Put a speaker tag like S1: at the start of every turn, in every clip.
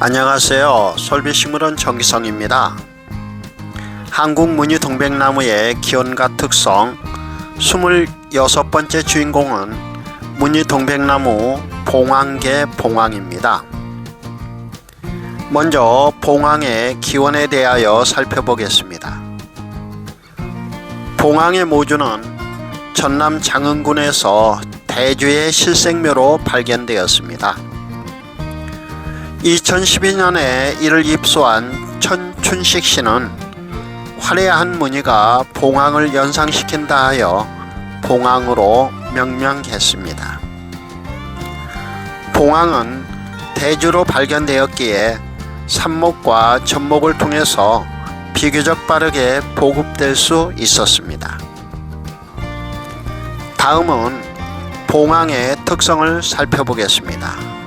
S1: 안녕하세요. 솔비식물원 정기성입니다. 한국 무늬 동백나무의 기원과 특성 26번째 주인공은 무늬 동백나무 봉황계 봉황입니다. 먼저 봉황의 기원에 대하여 살펴보겠습니다. 봉황의 모주는 전남 장흥군에서 대주의 실생묘로 발견되었습니다. 2012년에 이를 입수한 천춘식 씨는 화려한 무늬가 봉황을 연상시킨다 하여 봉황으로 명명했습니다. 봉황은 대주로 발견되었기에 삽목과 접목을 통해서 비교적 빠르게 보급될 수 있었습니다. 다음은 봉황의 특성을 살펴보겠습니다.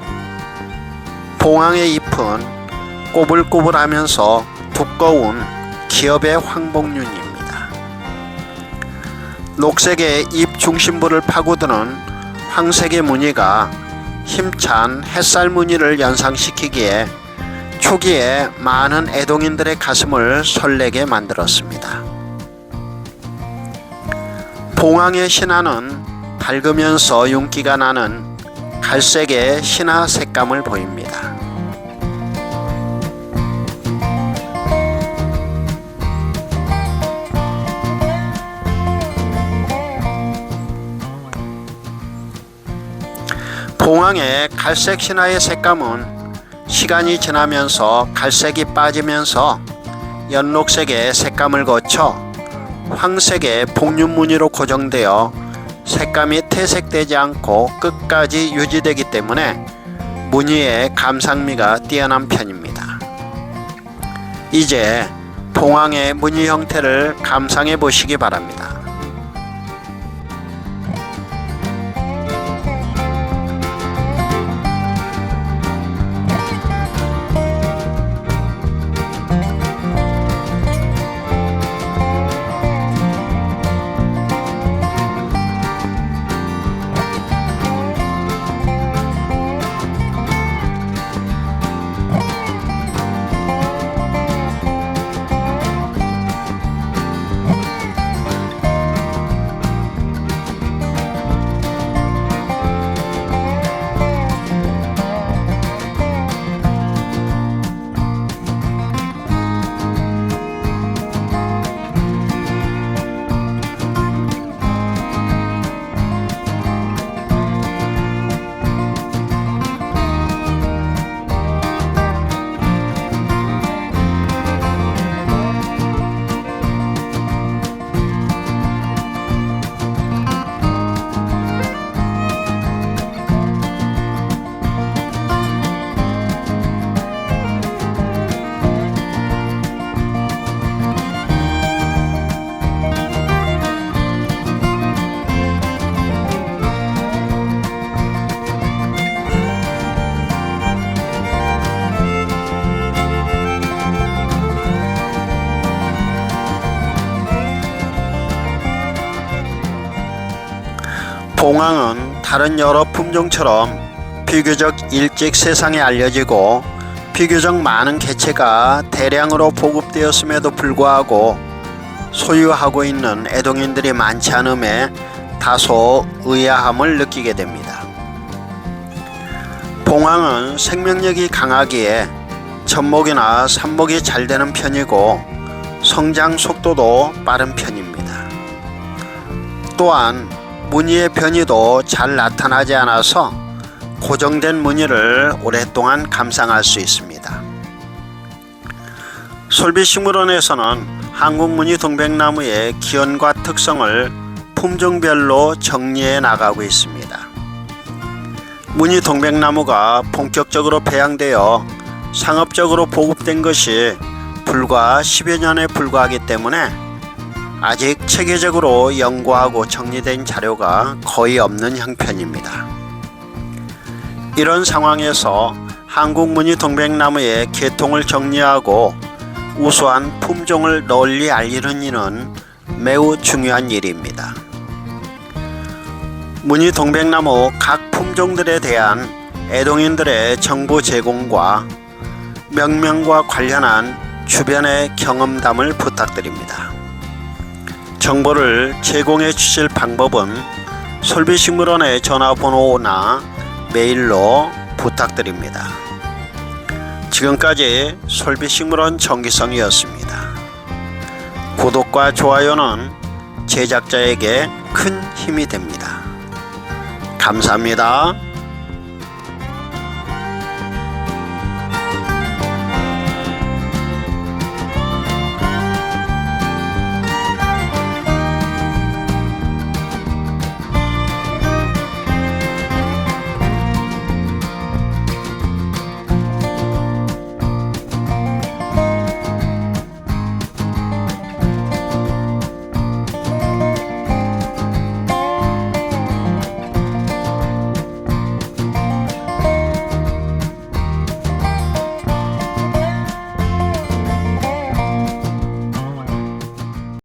S1: 봉황의 잎은 꼬불꼬불하면서 두꺼운 기업의 황복륜입니다. 녹색의 잎 중심부를 파고드는 황색의 무늬가 힘찬 햇살 무늬를 연상시키기에 초기에 많은 애동인들의 가슴을 설레게 만들었습니다. 봉황의 신화는 밝으면서 윤기가 나는 갈색의 신화 색감을 보입니다. 봉황의 갈색 신화의 색감은 시간이 지나면서 갈색이 빠지면서 연록색의 색감을 거쳐 황색의 복륜 무늬로 고정되어 색감이 퇴색되지 않고 끝까지 유지되기 때문에 무늬의 감상미가 뛰어난 편입니다. 이제 봉황의 무늬 형태를 감상해 보시기 바랍니다. 봉황은 다른 여러 품종처럼 비교적 일찍 세상에 알려지고 비교적 많은 개체가 대량으로 보급되었음에도 불구하고 소유하고 있는 애동인들이 많지 않음에 다소 의아함을 느끼게 됩니다. 봉황은 생명력이 강하기에 접목이나 삽목이 잘 되는 편이고 성장 속도도 빠른 편입니다. 또한 무늬의 변이도 잘 나타나지 않아서 고정된 무늬를 오랫동안 감상할 수 있습니다. 솔비식물원에서는 한국 무늬 동백나무의 기원과 특성을 품종별로 정리해 나가고 있습니다. 무늬 동백나무가 본격적으로 배양되어 상업적으로 보급된 것이 불과 10여 년에 불과하기 때문에 아직 체계적으로 연구하고 정리된 자료가 거의 없는 형편입니다. 이런 상황에서 한국무늬 동백나무의 계통을 정리하고 우수한 품종을 널리 알리는 일은 매우 중요한 일입니다. 무늬 동백나무 각 품종들에 대한 애동인들의 정보 제공과 명명과 관련한 주변의 경험담을 부탁드립니다. 정보를 제공해 주실 방법은 솔비식물원의 전화번호나 메일로 부탁드립니다. 지금까지 솔비식물원 정기성이었습니다. 구독과 좋아요는 제작자에게 큰 힘이 됩니다. 감사합니다.